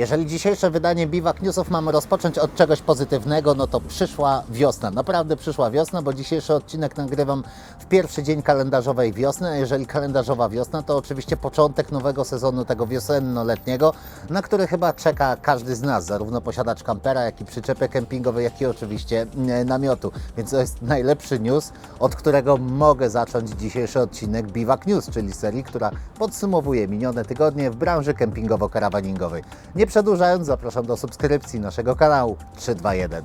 Jeżeli dzisiejsze wydanie Biwak Newsów mamy rozpocząć od czegoś pozytywnego, no to przyszła wiosna. Naprawdę przyszła wiosna, bo dzisiejszy odcinek nagrywam w pierwszy dzień kalendarzowej wiosny, a jeżeli kalendarzowa wiosna, to oczywiście początek nowego sezonu tego wiosenno-letniego, na który chyba czeka każdy z nas, zarówno posiadacz kampera, jak i przyczepy kempingowej, jak i oczywiście e, namiotu. Więc to jest najlepszy news, od którego mogę zacząć dzisiejszy odcinek Biwak News, czyli serii, która podsumowuje minione tygodnie w branży kempingowo-karawaningowej. Nie przedłużając, zapraszam do subskrypcji naszego kanału 321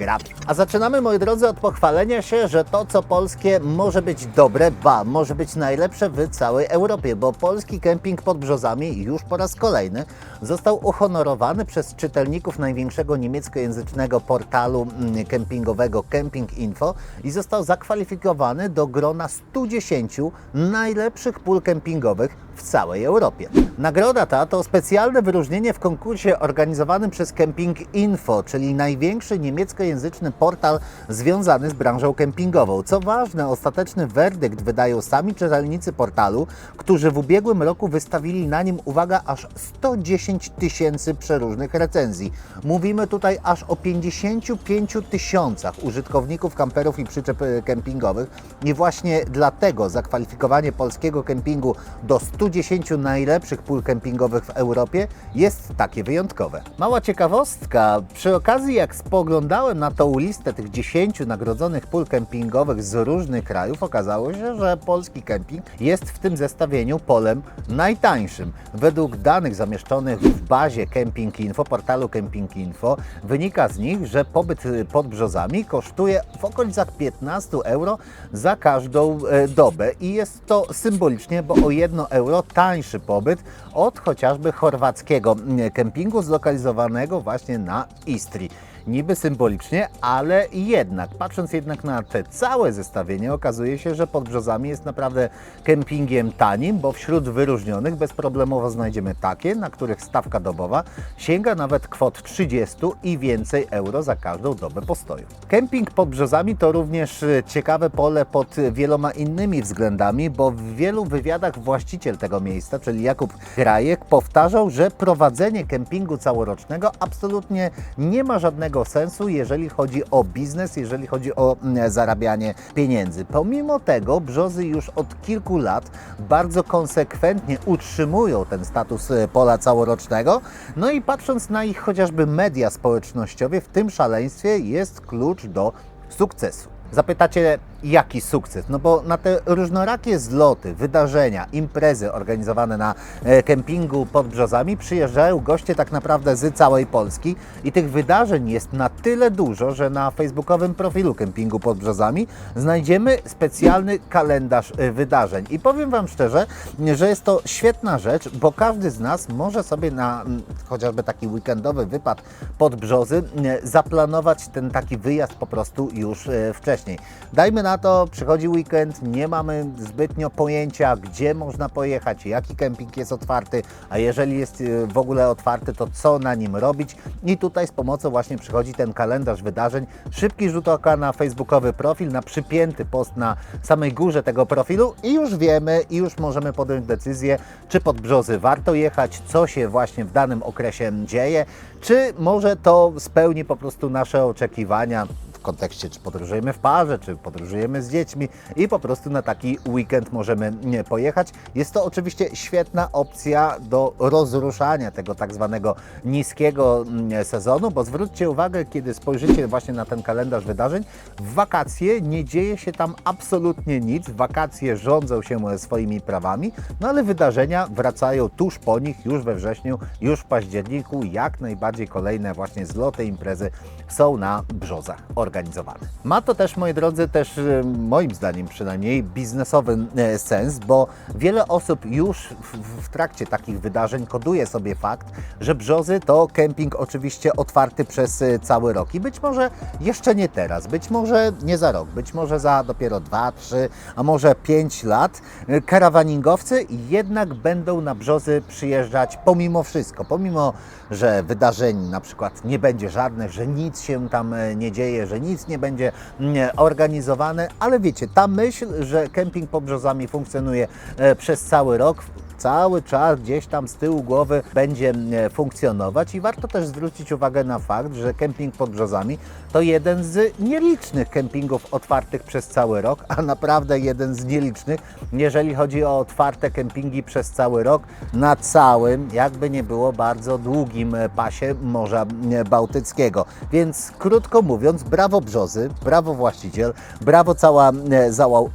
grab. A zaczynamy, moi drodzy, od pochwalenia się, że to, co polskie, może być dobre, ba, może być najlepsze w całej Europie, bo polski kemping pod brzozami już po raz kolejny został uhonorowany przez czytelników największego niemieckojęzycznego portalu mm, kempingowego Camping Info i został zakwalifikowany do grona 110 najlepszych pól kempingowych w całej Europie. Nagroda ta to specjalne wyróżnienie w konkursie organizowanym przez Camping Info, czyli największy niemieckojęzyczny portal związany z branżą kempingową. Co ważne, ostateczny werdykt wydają sami czytelnicy portalu, którzy w ubiegłym roku wystawili na nim, uwaga, aż 110 tysięcy przeróżnych recenzji. Mówimy tutaj aż o 55 tysiącach użytkowników kamperów i przyczep e, kempingowych i właśnie dlatego zakwalifikowanie polskiego kempingu do 110 najlepszych pól kempingowych w Europie jest takie wyjątkowe. Mała ciekawostka, przy okazji jak spoglądałem na tą listę tych 10 nagrodzonych pól kempingowych z różnych krajów, okazało się, że polski kemping jest w tym zestawieniu polem najtańszym. Według danych zamieszczonych w bazie Camping Info, portalu Camping Info, wynika z nich, że pobyt pod brzozami kosztuje w okolicach 15 euro za każdą e, dobę i jest to symbolicznie, bo o 1 euro tańszy pobyt od chociażby chorwackiego kempingu zlokalizowanego właśnie na Istrii. Niby symbolicznie, ale jednak, patrząc jednak na te całe zestawienie, okazuje się, że pod brzozami jest naprawdę kempingiem tanim, bo wśród wyróżnionych bezproblemowo znajdziemy takie, na których stawka dobowa sięga nawet kwot 30 i więcej euro za każdą dobę postoju. Kemping pod brzozami to również e, ciekawe pole pod wieloma innymi względami, bo w wielu wywiadach właściciel tego miejsca, czyli Jakub Grajek, powtarzał, że prowadzenie kempingu całorocznego absolutnie nie ma żadnego sensu, jeżeli chodzi o biznes, jeżeli chodzi o mm, zarabianie pieniędzy. Pomimo tego brzozy już od kilku lat bardzo konsekwentnie utrzymują ten status e, pola całorocznego. No i patrząc na ich chociażby media społecznościowe, w tym szaleństwie jest klucz do sukcesu. Zapytacie, jaki sukces? No bo na te różnorakie zloty, wydarzenia, imprezy organizowane na e, kempingu pod brzozami przyjeżdżają goście tak naprawdę z całej Polski i tych wydarzeń jest na tyle dużo, że na facebookowym profilu kempingu pod brzozami znajdziemy specjalny kalendarz e, wydarzeń. I powiem Wam szczerze, że jest to świetna rzecz, bo każdy z nas może sobie na chociażby taki weekendowy wypad pod brzozy zaplanować ten taki wyjazd po prostu już e, wcześniej. Dajmy na to, przychodzi weekend, nie mamy zbytnio pojęcia, gdzie można pojechać, jaki kemping jest otwarty, a jeżeli jest e, w ogóle otwarty, to co na nim robić. I tutaj z pomocą właśnie przychodzi ten kalendarz wydarzeń. Szybki rzut oka na facebookowy profil, na przypięty post na samej górze tego profilu i już wiemy, i już możemy podjąć decyzję, czy pod brzozy warto jechać, co się właśnie w danym okresie dzieje, czy może to spełni po prostu nasze oczekiwania w kontekście, czy podróżujemy w parze, czy podróżujemy z dziećmi i po prostu na taki weekend możemy pojechać. Jest to oczywiście świetna opcja do rozruszania tego tak zwanego niskiego mm, sezonu, bo zwróćcie uwagę, kiedy spojrzycie właśnie na ten kalendarz wydarzeń, w wakacje nie dzieje się tam absolutnie nic, wakacje rządzą się swoimi prawami, no ale wydarzenia wracają tuż po nich, już we wrześniu, już w październiku, jak najbardziej kolejne właśnie zloty, imprezy są na brzozach organizowane. Ma to też, moi drodzy, też e, moim zdaniem przynajmniej biznesowy e, sens, bo wiele osób już w, w trakcie takich wydarzeń koduje sobie fakt, że brzozy to kemping oczywiście otwarty przez e, cały rok i być może jeszcze nie teraz, być może nie za rok, być może za dopiero 2, 3, a może 5 lat karawaningowcy jednak będą na brzozy przyjeżdżać pomimo wszystko, pomimo, że wydarzeń na przykład nie będzie żadnych, że nic się tam e, nie dzieje, że nic nie będzie mm, organizowane, ale wiecie, ta myśl, że kemping pod brzozami funkcjonuje e, przez cały rok, cały czas gdzieś tam z tyłu głowy będzie e, funkcjonować i warto też zwrócić uwagę na fakt, że kemping pod brzozami to jeden z nielicznych kempingów otwartych przez cały rok, a naprawdę jeden z nielicznych, jeżeli chodzi o otwarte kempingi przez cały rok na całym, jakby nie było, bardzo długim e, pasie Morza e, Bałtyckiego. Więc krótko mówiąc, brawo Brzozy, brawo właściciel, brawo cała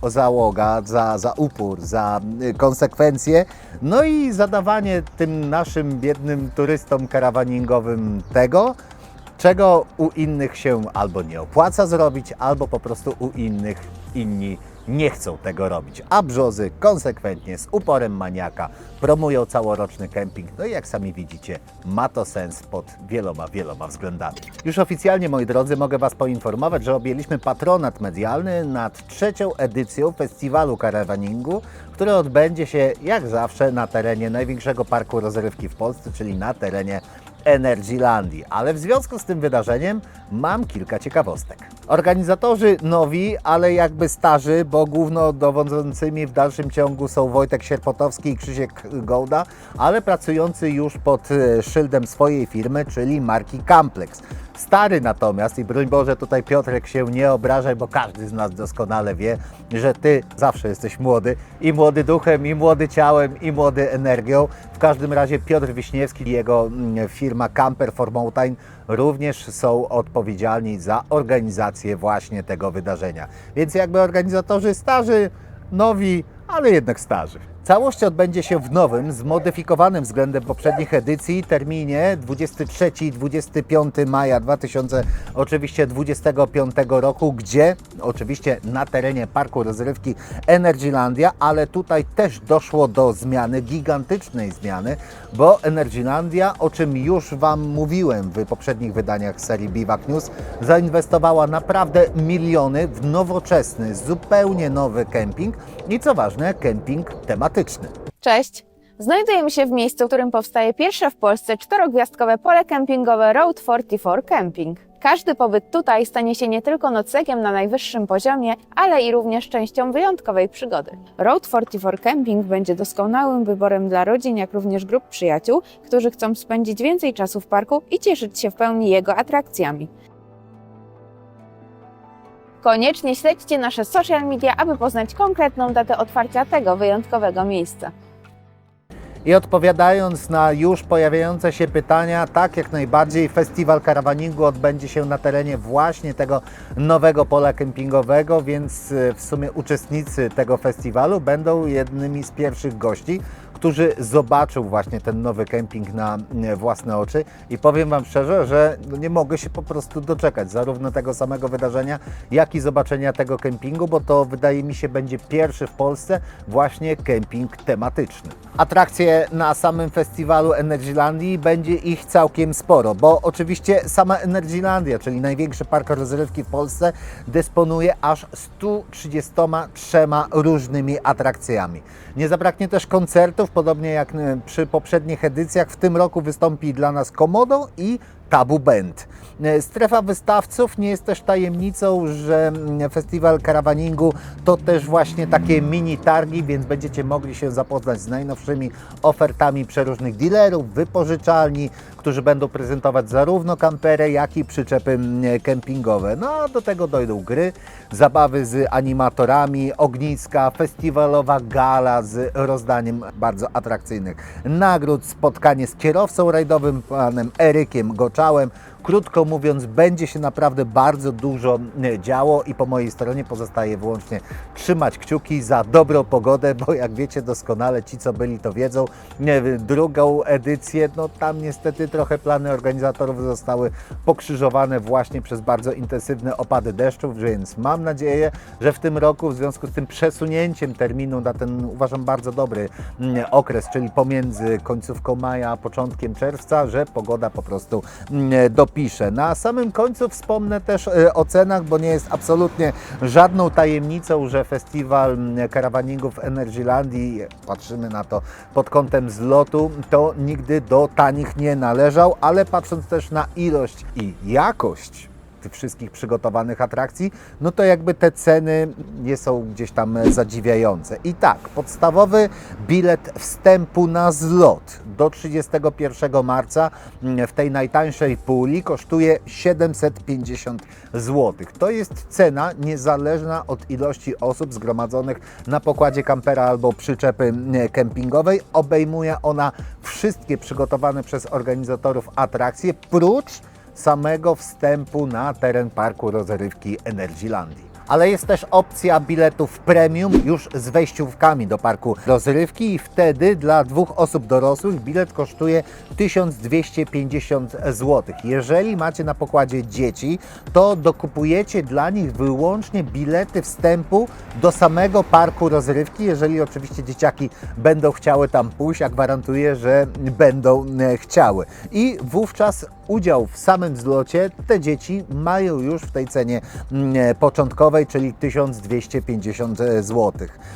załoga za, za upór, za konsekwencje, no i zadawanie tym naszym biednym turystom karawaningowym tego, czego u innych się albo nie opłaca zrobić, albo po prostu u innych inni nie chcą tego robić. A brzozy konsekwentnie, z uporem maniaka promują całoroczny kemping. No i jak sami widzicie, ma to sens pod wieloma, wieloma względami. Już oficjalnie, moi drodzy, mogę Was poinformować, że objęliśmy patronat medialny nad trzecią edycją festiwalu karawaningu, który odbędzie się jak zawsze na terenie największego parku rozrywki w Polsce, czyli na terenie Energylandii. Ale w związku z tym wydarzeniem mam kilka ciekawostek. Organizatorzy nowi, ale jakby starzy, bo głównodowodzącymi w dalszym ciągu są Wojtek Sierpotowski i Krzysiek Gołda, ale pracujący już pod e, szyldem swojej firmy, czyli marki Camplex. Stary natomiast, i broń Boże tutaj Piotrek się nie obrażaj, bo każdy z nas doskonale wie, że Ty zawsze jesteś młody i młody duchem, i młody ciałem, i młody energią. W każdym razie Piotr Wiśniewski i jego mm, firma Camper for Mountain również są odpowiedzialni za organizację właśnie tego wydarzenia. Więc jakby organizatorzy starzy, nowi, ale jednak starzy. Całość odbędzie się w nowym, zmodyfikowanym względem poprzednich edycji terminie 23 i 25 maja 2000 oczywiście 25 roku, gdzie oczywiście na terenie parku rozrywki Energylandia, ale tutaj też doszło do zmiany, gigantycznej zmiany, bo Energylandia, o czym już Wam mówiłem w poprzednich wydaniach serii Biwak News, zainwestowała naprawdę miliony w nowoczesny, zupełnie nowy kemping i co ważne, kemping tematyczny. Cześć! Znajdujemy się w miejscu, w którym powstaje pierwsze w Polsce czterogwiazdkowe pole kempingowe Road 44 Camping. Każdy pobyt tutaj stanie się nie tylko noclegiem na najwyższym poziomie, ale i również częścią wyjątkowej przygody. Road 44 Camping będzie doskonałym wyborem dla rodzin, jak również grup przyjaciół, którzy chcą spędzić więcej czasu w parku i cieszyć się w pełni jego atrakcjami. Koniecznie śledźcie nasze social media, aby poznać konkretną datę otwarcia tego wyjątkowego miejsca. I odpowiadając na już pojawiające się pytania, tak jak najbardziej festiwal karawaningu odbędzie się na terenie właśnie tego nowego pola kempingowego, więc e, w sumie uczestnicy tego festiwalu będą jednymi z pierwszych gości, którzy zobaczą właśnie ten nowy kemping na e, własne oczy i powiem Wam szczerze, że no nie mogę się po prostu doczekać zarówno tego samego wydarzenia, jak i zobaczenia tego kempingu, bo to wydaje mi się będzie pierwszy w Polsce właśnie kemping tematyczny. Atrakcje na samym festiwalu Energylandii będzie ich całkiem sporo, bo oczywiście sama Energylandia, czyli największy park rozrywki w Polsce, dysponuje aż 133 różnymi atrakcjami. Nie zabraknie też koncertów, podobnie jak e, przy poprzednich edycjach. W tym roku wystąpi dla nas Komodo i Tabu Band. E, Strefa wystawców nie jest też tajemnicą, że mm, festiwal karawaningu to też właśnie takie mini targi, więc będziecie mogli się zapoznać z najnowszymi ofertami przeróżnych dealerów, wypożyczalni, którzy będą prezentować zarówno kampery, jak i przyczepy mm, kempingowe. No a do tego dojdą gry, zabawy z animatorami, ogniska, festiwalowa gala z rozdaniem bardzo atrakcyjnych nagród, spotkanie z kierowcą rajdowym, panem Erykiem Goczałem. Krótko mówiąc, będzie się naprawdę bardzo dużo e, działo i po mojej stronie pozostaje wyłącznie trzymać kciuki za dobrą pogodę, bo jak wiecie doskonale, ci co byli to wiedzą, nie, drugą edycję, no tam niestety trochę plany organizatorów zostały pokrzyżowane właśnie przez bardzo intensywne opady deszczów, więc mam nadzieję, że w tym roku w związku z tym przesunięciem terminu na ten uważam bardzo dobry okres, czyli pomiędzy końcówką maja a początkiem czerwca, że pogoda po prostu mm, Na samym końcu wspomnę też e, o cenach, bo nie jest absolutnie żadną tajemnicą, że festiwal karawaningu w Energylandii, patrzymy na to pod kątem zlotu, to nigdy do tanich nie należał, ale patrząc też na ilość i jakość wszystkich przygotowanych atrakcji, no to jakby te ceny nie są gdzieś tam zadziwiające. I tak, podstawowy bilet wstępu na zlot do 31 marca mm, w tej najtańszej puli kosztuje 750 zł. To jest cena niezależna od ilości osób zgromadzonych na pokładzie kampera albo przyczepy mm, kempingowej. Obejmuje ona wszystkie przygotowane przez organizatorów atrakcje, prócz samego wstępu na teren parku rozrywki Energylandii. Ale jest też opcja biletów premium już z wejściówkami do parku rozrywki i wtedy dla dwóch osób dorosłych bilet kosztuje 1250 zł. Jeżeli macie na pokładzie dzieci, to dokupujecie dla nich wyłącznie bilety wstępu do samego parku rozrywki, jeżeli oczywiście dzieciaki będą chciały tam pójść, a gwarantuję, że będą e, chciały. I wówczas udział w samym zlocie te dzieci mają już w tej cenie mm, e, początkowej, czyli 1250 zł.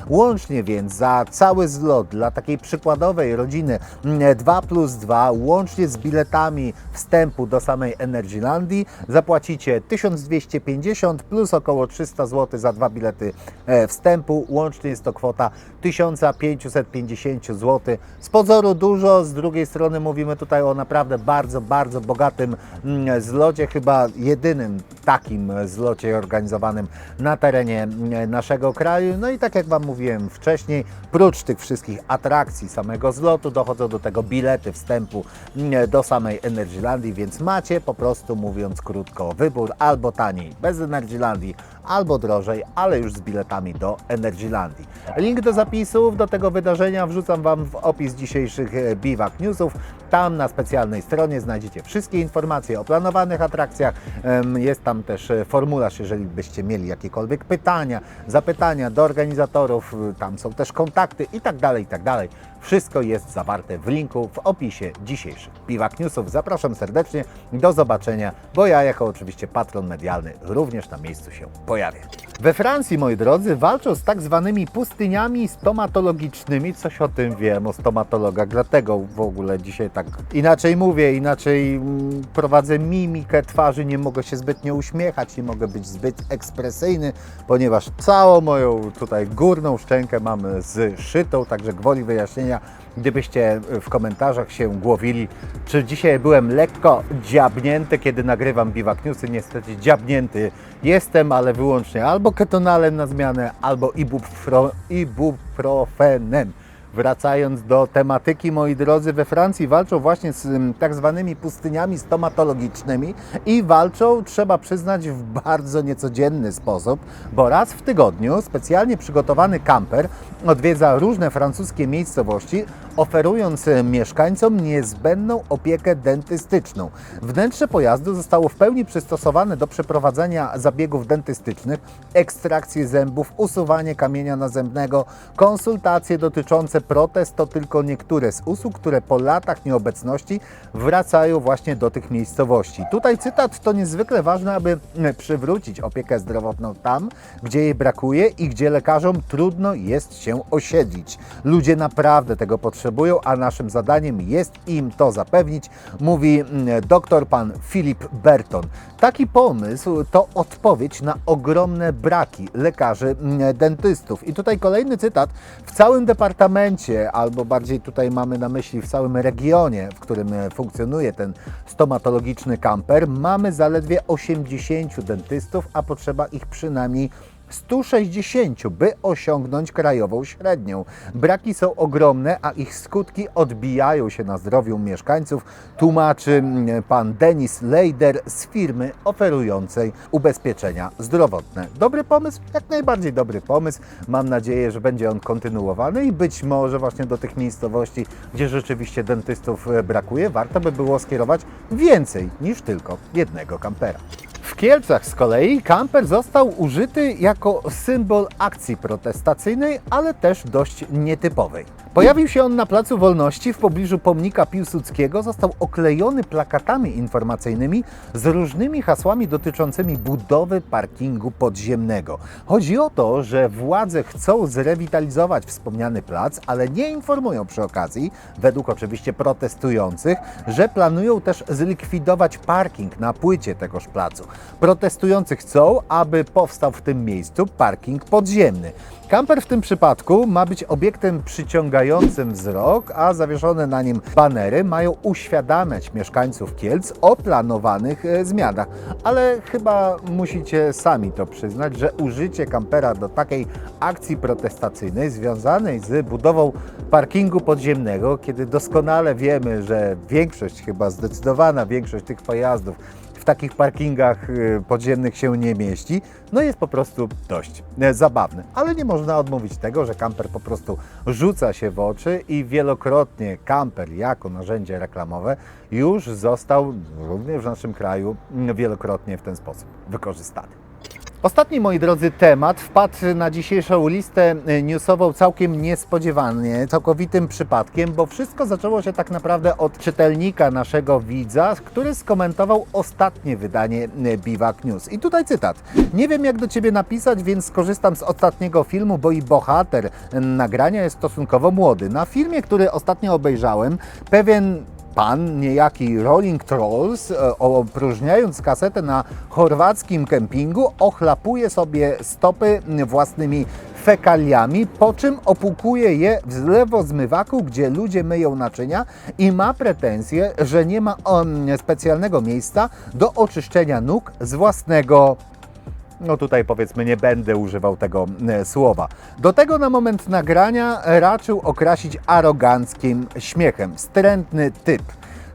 Łącznie więc za cały zlot dla takiej przykładowej rodziny mm, 2 plus 2, łącznie z biletami wstępu do samej Energylandii, zapłacicie 1250 plus około 300 zł za dwa bilety e, wstępu. Łącznie jest to kwota 1550 zł. Z pozoru dużo, z drugiej strony mówimy tutaj o naprawdę bardzo, bardzo bogatym mm, zlocie, chyba jedynym takim zlocie organizowanym na terenie mm, naszego kraju. No i tak jak Wam mówiłem wcześniej, prócz tych wszystkich atrakcji samego zlotu dochodzą do tego bilety wstępu mm, do samej Energylandii, więc macie po prostu mówiąc krótko wybór albo taniej bez Energylandii, albo drożej, ale już z biletami do Energylandii. Link do zapisów do tego wydarzenia wrzucam Wam w opis dzisiejszych e, Biwak Newsów. Tam na specjalnej stronie znajdziecie wszystkie informacje o planowanych atrakcjach. Jest tam też e, formularz, jeżeli byście mieli jakiekolwiek pytania, zapytania do organizatorów. Tam są też kontakty i tak dalej, i tak dalej. Wszystko jest zawarte w linku w opisie dzisiejszych Biwak Newsów. Zapraszam serdecznie, do zobaczenia, bo ja jako oczywiście patron medialny również na miejscu się pojawię. We Francji, moi drodzy, walczą z tak zwanymi pustyniami stomatologicznymi. Coś o tym wiem, o stomatologach, dlatego w ogóle dzisiaj tak inaczej mówię, inaczej mm, prowadzę mimikę twarzy, nie mogę się zbytnio uśmiechać, nie mogę być zbyt ekspresyjny, ponieważ całą moją tutaj górną szczękę mam zszytą, także gwoli wyjaśnienia, gdybyście w komentarzach się głowili, czy dzisiaj byłem lekko dziabnięty, kiedy nagrywam Biwak Newsy, niestety dziabnięty jestem, ale wyłącznie albo ketonalem na zmianę, albo ibupro, ibuprofenem. Wracając do tematyki, moi drodzy, we Francji walczą właśnie z mm, tak zwanymi pustyniami stomatologicznymi i walczą, trzeba przyznać, w bardzo niecodzienny sposób, bo raz w tygodniu specjalnie przygotowany kamper odwiedza różne francuskie miejscowości, oferując e, mieszkańcom niezbędną opiekę dentystyczną. Wnętrze pojazdu zostało w pełni przystosowane do przeprowadzenia zabiegów dentystycznych, ekstrakcji zębów, usuwanie kamienia nazębnego, konsultacje dotyczące protez to tylko niektóre z usług, które po latach nieobecności wracają właśnie do tych miejscowości. Tutaj cytat to niezwykle ważne, aby e, przywrócić opiekę zdrowotną tam, gdzie jej brakuje i gdzie lekarzom trudno jest się osiedlić. Ludzie naprawdę tego potrzebują, a naszym zadaniem jest im to zapewnić, mówi dr pan Filip Berton. Taki pomysł to odpowiedź na ogromne braki lekarzy mm, dentystów. I tutaj kolejny cytat. W całym departamencie, albo bardziej tutaj mamy na myśli w całym regionie, w którym e, funkcjonuje ten stomatologiczny kamper, mamy zaledwie 80 dentystów, a potrzeba ich przynajmniej 160, by osiągnąć krajową średnią. Braki są ogromne, a ich skutki odbijają się na zdrowiu mieszkańców, tłumaczy mm, pan Denis Leider z firmy oferującej ubezpieczenia zdrowotne. Dobry pomysł? Jak najbardziej dobry pomysł. Mam nadzieję, że będzie on kontynuowany i być może właśnie do tych miejscowości, gdzie rzeczywiście dentystów e, brakuje, warto by było skierować więcej niż tylko jednego kampera. W Kielcach z kolei kamper został użyty jako symbol akcji protestacyjnej, ale też dość nietypowej. Pojawił się on na Placu Wolności w pobliżu pomnika Piłsudskiego. Został oklejony plakatami informacyjnymi z różnymi hasłami dotyczącymi budowy parkingu podziemnego. Chodzi o to, że władze chcą zrewitalizować wspomniany plac, ale nie informują przy okazji, według oczywiście protestujących, że planują też zlikwidować parking na płycie tegoż placu. Protestujący chcą, aby powstał w tym miejscu parking podziemny. Kamper w tym przypadku ma być obiektem przyciągającym wzrok, a zawieszone na nim banery mają uświadamiać mieszkańców Kielc o planowanych e, zmianach. Ale chyba musicie sami to przyznać, że użycie kampera do takiej akcji protestacyjnej związanej z budową parkingu podziemnego, kiedy doskonale wiemy, że większość, chyba zdecydowana większość tych pojazdów takich parkingach y, podziemnych się nie mieści, no jest po prostu dość e, zabawne. Ale nie można odmówić tego, że kamper po prostu rzuca się w oczy i wielokrotnie kamper jako narzędzie reklamowe już został również w naszym kraju mm, wielokrotnie w ten sposób wykorzystany. Ostatni, moi drodzy, temat wpadł na dzisiejszą listę e, newsową całkiem niespodziewanie, całkowitym przypadkiem, bo wszystko zaczęło się tak naprawdę od czytelnika naszego widza, który skomentował ostatnie wydanie e, Biwak News. I tutaj cytat. Nie wiem jak do Ciebie napisać, więc skorzystam z ostatniego filmu, bo i bohater e, nagrania jest stosunkowo młody. Na filmie, który ostatnio obejrzałem, pewien Pan, niejaki Rolling Trolls, e, opróżniając kasetę na chorwackim kempingu, ochlapuje sobie stopy własnymi fekaliami, po czym opłukuje je w zlewozmywaku, gdzie ludzie myją naczynia i ma pretensje, że nie ma on specjalnego miejsca do oczyszczenia nóg z własnego no tutaj powiedzmy nie będę używał tego e, słowa. Do tego na moment nagrania raczył okrasić aroganckim śmiechem. Wstrętny typ.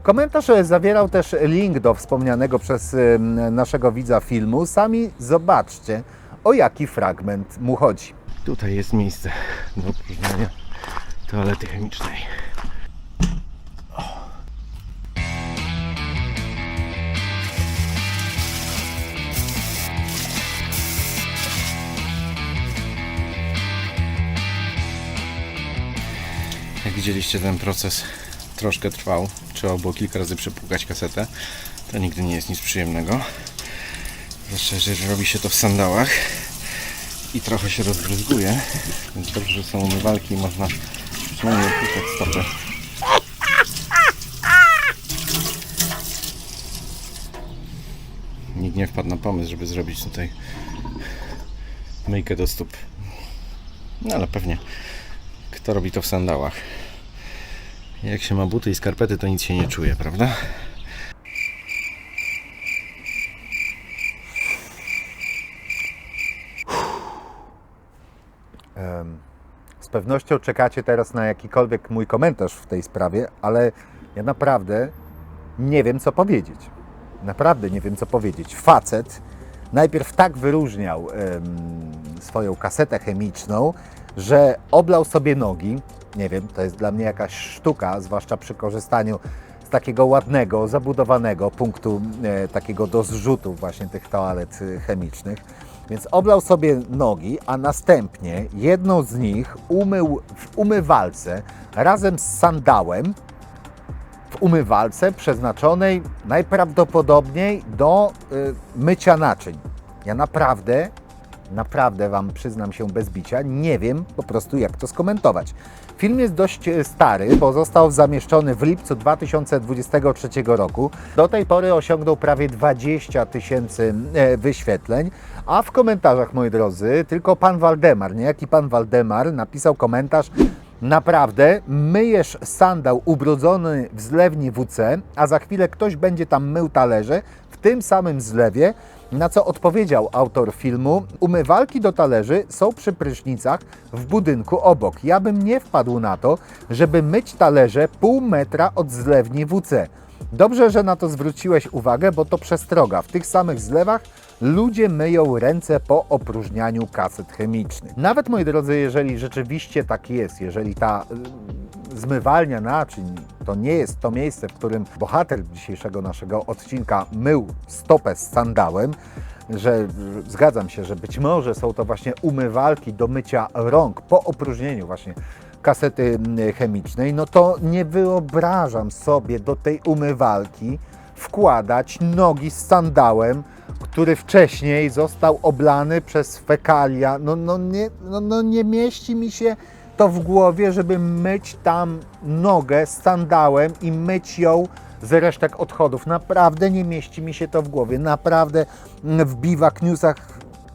Komentarz zawierał też link do wspomnianego przez e, naszego widza filmu. Sami zobaczcie, o jaki fragment mu chodzi. Tutaj jest miejsce do opróżniania toalety chemicznej. Jak widzieliście, ten proces troszkę trwał. Trzeba było kilka razy przepłukać kasetę. To nigdy nie jest nic przyjemnego. Zwłaszcza, że robi się to w sandałach i trochę się rozbryzguje. Więc dobrze, że są umywalki i można przynajmniej odpuszczać stopy. Nikt nie wpadł na pomysł, żeby zrobić tutaj myjkę do stóp. No ale pewnie kto robi to w sandałach? Jak się ma buty i skarpety, to nic się nie czuje, prawda? Z pewnością czekacie teraz na jakikolwiek mój komentarz w tej sprawie, ale ja naprawdę nie wiem, co powiedzieć. Naprawdę nie wiem, co powiedzieć. Facet najpierw tak wyróżniał swoją kasetę chemiczną, że oblał sobie nogi. Nie wiem, to jest dla mnie jakaś sztuka, zwłaszcza przy korzystaniu z takiego ładnego, zabudowanego punktu e, takiego do zrzutu właśnie tych toalet e, chemicznych. Więc oblał sobie nogi, a następnie jedną z nich umył w umywalce razem z sandałem w umywalce przeznaczonej najprawdopodobniej do y, mycia naczyń. Ja naprawdę, naprawdę Wam przyznam się bez bicia, nie wiem po prostu jak to skomentować. Film jest dość e, stary, bo został zamieszczony w lipcu 2023 roku. Do tej pory osiągnął prawie 20 tysięcy e, wyświetleń, a w komentarzach, moi drodzy, tylko pan Waldemar, niejaki pan Waldemar napisał komentarz Naprawdę, myjesz sandał ubrudzony w zlewni WC, a za chwilę ktoś będzie tam mył talerze tym samym zlewie, na co odpowiedział autor filmu: Umywalki do talerzy są przy prysznicach w budynku obok. Ja bym nie wpadł na to, żeby myć talerze pół metra od zlewni WC. Dobrze, że na to zwróciłeś uwagę, bo to przestroga. W tych samych zlewach ludzie myją ręce po opróżnianiu kaset chemicznych. Nawet moi drodzy, jeżeli rzeczywiście tak jest, jeżeli ta zmywalnia naczyń to nie jest to miejsce, w którym bohater dzisiejszego naszego odcinka mył stopę z sandałem, że zgadzam się, że być może są to właśnie umywalki do mycia rąk po opróżnieniu właśnie kasety mm, chemicznej, no to nie wyobrażam sobie do tej umywalki wkładać nogi z sandałem, który wcześniej został oblany przez fekalia. No, no, nie, no, no nie mieści mi się to w głowie, żeby myć tam nogę sandałem i myć ją z resztek odchodów. Naprawdę nie mieści mi się to w głowie. Naprawdę w Biwak Newsach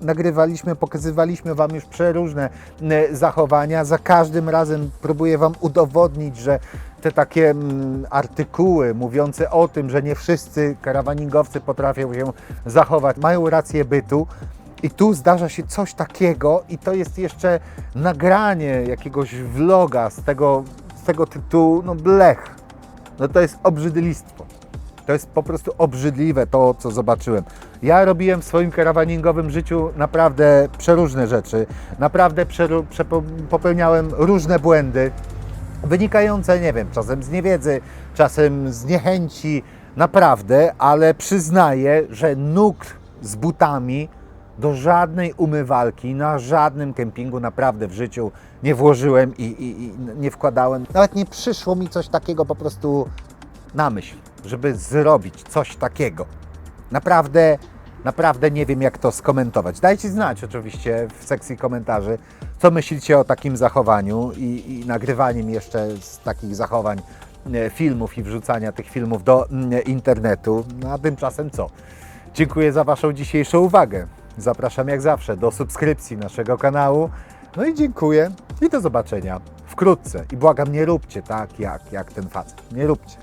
nagrywaliśmy, pokazywaliśmy Wam już przeróżne mm, zachowania. Za każdym razem próbuję Wam udowodnić, że te takie mm, artykuły mówiące o tym, że nie wszyscy karawaningowcy potrafią się zachować, mają rację bytu. I tu zdarza się coś takiego, i to jest jeszcze nagranie jakiegoś vloga z tego, z tego tytułu, no blech. No to jest obrzydlistwo. To jest po prostu obrzydliwe to, co zobaczyłem. Ja robiłem w swoim karawaningowym życiu naprawdę przeróżne rzeczy. Naprawdę przeru- popełniałem różne błędy, wynikające, nie wiem, czasem z niewiedzy, czasem z niechęci, naprawdę, ale przyznaję, że nóg z butami do żadnej umywalki, na żadnym kempingu naprawdę w życiu nie włożyłem i, i, i nie wkładałem. Nawet nie przyszło mi coś takiego po prostu na myśl, żeby zrobić coś takiego. Naprawdę, naprawdę nie wiem, jak to skomentować. Dajcie znać oczywiście w sekcji komentarzy, co myślicie o takim zachowaniu i, i nagrywaniem jeszcze z takich zachowań e, filmów i wrzucania tych filmów do mm, internetu. No a tymczasem co? Dziękuję za Waszą dzisiejszą uwagę. Zapraszam jak zawsze do subskrypcji naszego kanału. No i dziękuję i do zobaczenia wkrótce. I błagam, nie róbcie tak jak, jak ten facet. Nie róbcie.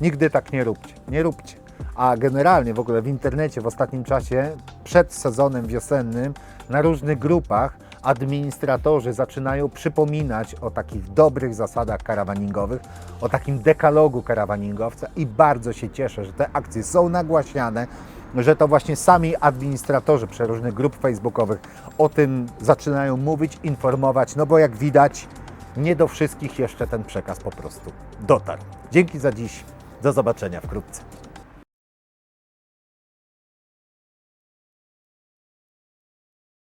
Nigdy tak nie róbcie. Nie róbcie. A generalnie w ogóle w internecie w ostatnim czasie, przed sezonem wiosennym, na różnych grupach administratorzy zaczynają przypominać o takich dobrych zasadach karawaningowych, o takim dekalogu karawaningowca i bardzo się cieszę, że te akcje są nagłaśniane, że to właśnie sami administratorzy przeróżnych grup facebookowych o tym zaczynają mówić, informować, no bo jak widać, nie do wszystkich jeszcze ten przekaz po prostu dotarł. Dzięki za dziś, do zobaczenia wkrótce.